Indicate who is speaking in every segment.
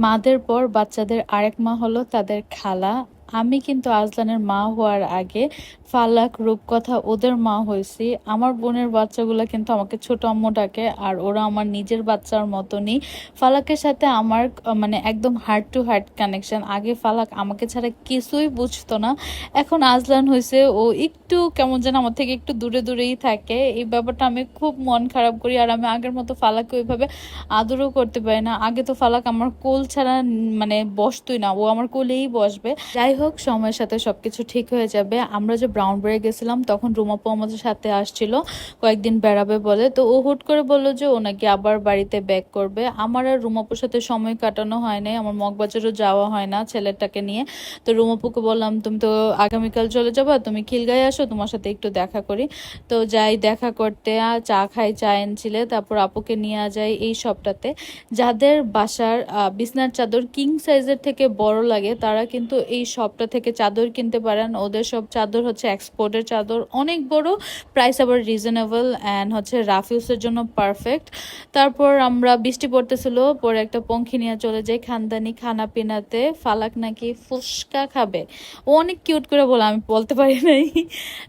Speaker 1: মাদের পর বাচ্চাদের আরেক মা হলো তাদের খালা আমি কিন্তু আজলানের মা হওয়ার আগে ফালাক, রূপকথা ওদের মা হয়েছি। আমার বোনের বাচ্চাগুলো কিন্তু আমাকে ছোট আম্মু ডাকে আর ওরা আমার নিজের বাচ্চার মতনই। ফালাকের সাথে আমার মানে একদম হার্ট টু হার্ট কানেকশন আগে ফালাক আমাকে ছাড়া কিছুই বুঝতো না। এখন আজলান হয়েছে, ও একটু কেমন যেন আমার থেকে একটু দূরে দূরেই থাকে। এই ব্যাপারটা আমি খুব মন খারাপ করি আর আমি আগের মতো ফালাককে ওইভাবে আদরও করতে পারি না। আগে তো ফালাক আমার কোল ছাড়া মানে বসতোই না। ও আমার কোলেই বসবে। যাই হোক, সময়ের সাথে সবকিছু ঠিক হয়ে যাবে। আমরা যে ব্রাউন বেড়ে গেছিলাম, তখন রুমাপু আমাদের সাথে আসছিল, কয়েকদিন বেড়াবে বলে। তো ও হুট করে বলল যে ও নাকি আবার বাড়িতে ব্যাক করবে। আমার আর রুমাপুর সাথে সময় কাটানো হয় নাই, আমার মগবাজারও যাওয়া হয় না ছেলেটাকে নিয়ে। তো রুমাপুকে বললাম, তুমি তো আগামীকাল চলে যাবা, তুমি খিলগায় আসো, তোমার সাথে একটু দেখা করি। তো যাই দেখা করতে চা খাই, চা এনেছিলে, তারপর আপুকে নিয়ে যাই এই সবটাতে। যাদের বাসার বিছনার চাদর কিং সাইজের থেকে বড় লাগে, তারা কিন্তু এই শপটা থেকে চাদর কিনতে পারেন। ওদের সব চাদর হচ্ছে এক্সপোর্টের চাদর। অনেক বড় প্রাইস আবার রিজনেবল অ্যান্ড হচ্ছে রাফিউসের জন্য পারফেক্ট তারপর আমরা বৃষ্টি পড়তেছিল, পরে একটা পঙ্খী নিয়ে চলে যাই খানদানি খানা পিনাতে ফালাক নাকি ফুসকা খাবে। ও অনেক কিউট করে বলে, আমি বলতে পারি নাই।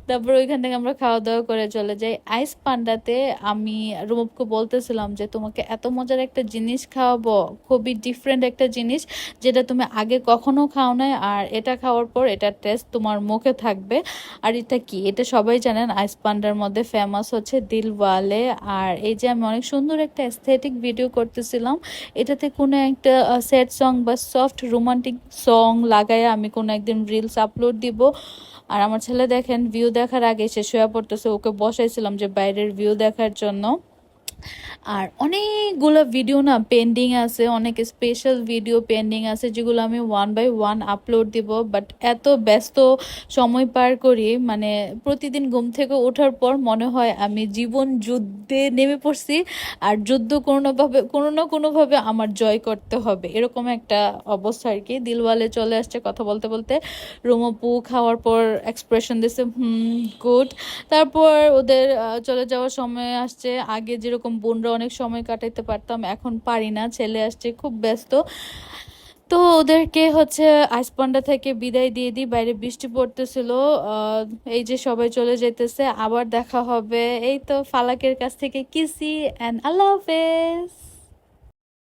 Speaker 1: তারপর ওইখান থেকে আমরা খাওয়া দাওয়া করে চলে যাই। আইস পান্ডাতে আমি রুমুপকে বলতেছিলাম যে, তোমাকে এত মজার একটা জিনিস খাওয়াবো। খুবই ডিফারেন্ট একটা জিনিস যেটা তুমি আগে কখনো খাও নাই। আর এটা খাওয়ার পর এটা টেস্ট তোমার মুখে থাকবে। আর এটা কি? এটা সবাই জানেন আইস পান্ডার মধ্যে ফেমাস হচ্ছে দিলওয়ালে আর এই যে আমি অনেক সুন্দর একটা অ্যাস্থেটিক ভিডিও করতেছিলাম, এটাতে কোনো একটা স্যাড সং বা সফট রোমান্টিক সং লাগায় আমি কোনো একদিন রিলস আপলোড দিব। আর আমার ছেলে দেখেন ভিউ দেখার আগে সে শোয়া পড়তেছে, ওকে বসাইছিলাম যে বাইরের ভিউ দেখার জন্য। আর অনেকগুলো ভিডিও না পেন্ডিং আছে, অনেক স্পেশাল ভিডিও পেন্ডিং আছে, যেগুলো আমি ওয়ান বাই ওয়ান আপলোড দিব বাট এত ব্যস্ত সময় পার করি মানে প্রতিদিন ঘুম থেকে ওঠার পর মনে হয় আমি জীবন যুদ্ধে নেমে পড়ছি, আর যুদ্ধ কোনোভাবে কোনো না কোনোভাবে আমার জয় করতে হবে। এরকম একটা অবস্থা আর কি। দিলওয়ালে চলে আসছে কথা বলতে বলতে। রুমপু খাওয়ার পর এক্সপ্রেশন দিছে, হুম গুড তারপর ওদের চলে যাওয়ার সময় আসছে। আগে যেরকম বোনরা অনেক সময় কাটাইতে পারতাম, এখন পারি না, ছেলে আসছে, খুব ব্যস্ত। তো ওদেরকে হচ্ছে আইসপন্ডা থেকে বিদায় দিয়ে দিই, বাইরে বৃষ্টি পড়তেছিল এই যে সবাই চলে যেতেছে আবার দেখা হবে। এই তো ফালাকের কাছ থেকে কিসি অ্যান্ড আল্লাহ হাফেজ।